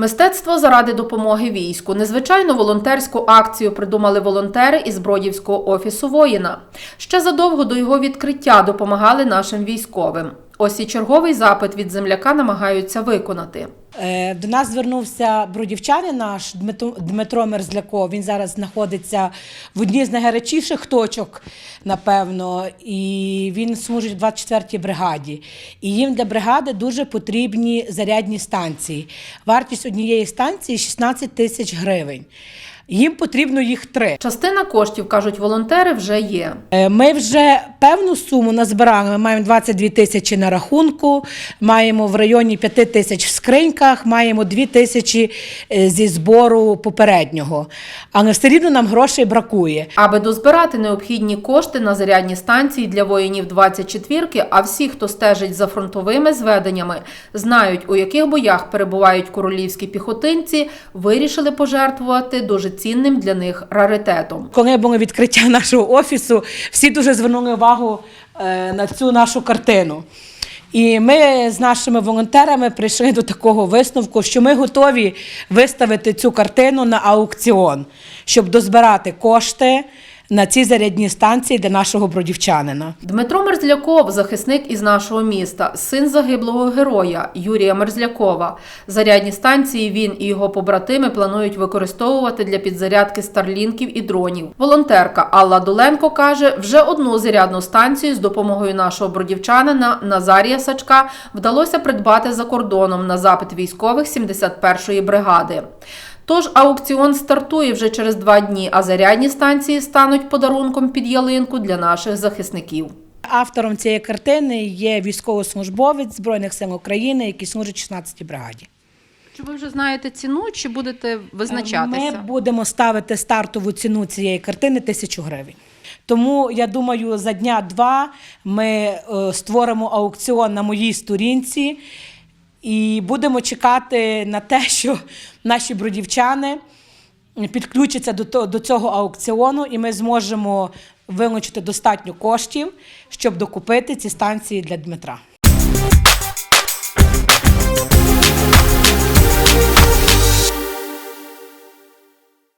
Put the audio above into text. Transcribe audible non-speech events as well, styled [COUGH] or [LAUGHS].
Мистецтво заради допомоги війську. Незвичайну волонтерську акцію придумали волонтери із Бродівського офісу воїна. Ще задовго до його відкриття допомагали нашим військовим. Ось і черговий запит від земляка намагаються виконати. Е, До нас звернувся бродівчанин наш Дмитро, Мерзляков. Він зараз знаходиться в одній з найгарячіших точок, напевно, і він служить в 24-й бригаді. І їм для бригади дуже потрібні зарядні станції. Вартість однієї станції 16 тисяч гривень. Їм потрібно їх три. Частина коштів, кажуть волонтери, вже є. Е, Ми вже певну суму назбирали. Ми маємо 22 тисячі на рахунку, маємо в районі 5 тисяч в скриньках, маємо 2 тисячі е, зі збору попереднього. Але все рівно нам грошей бракує. Аби дозбирати необхідні кошти на зарядні станції для воїнів 24-ки, а всі, хто стежить за фронтовими зведеннями, знають, у яких боях перебувають королівські піхотинці, вирішили пожертвувати дуже цінним для них раритетом. Коли було відкриття [LAUGHS] нашого офісу, всі дуже звернули увагу е, на цю нашу картину. І ми з нашими волонтерами прийшли до такого висновку, що ми готові виставити цю картину на аукціон, щоб дозбирати кошти на ці зарядні станції для нашого бродівчанина. Дмитро Мерзляков, захисник із нашого міста, син загиблого героя Юрія Мерзлякова. Зарядні станції він і його побратими планують використовувати для підзарядки старлінків і дронів. Волонтерка Алла Доленко каже, вже одну зарядну станцію з допомогою нашого бродівчанина Назарія Сачка вдалося придбати за кордоном на запит військових 71-ї бригади. Тож аукціон стартує вже через два дні, а зарядні станції стануть подарунком під ялинку для наших захисників. Автором цієї картини є військовослужбовець Збройних сил України, який служить в 16-й бригаді. Чи ви вже знаєте ціну, чи будете Ми будемо ставити стартову ціну цієї картини тисячу гривень. Тому я думаю, за дня-два ми е, створимо аукціон на моїй сторінці і будемо чекати на те, що наші бродівчани підключаться до, цього аукціону, і ми зможемо вилучити достатньо коштів, щоб докупити ці станції для Дмитра.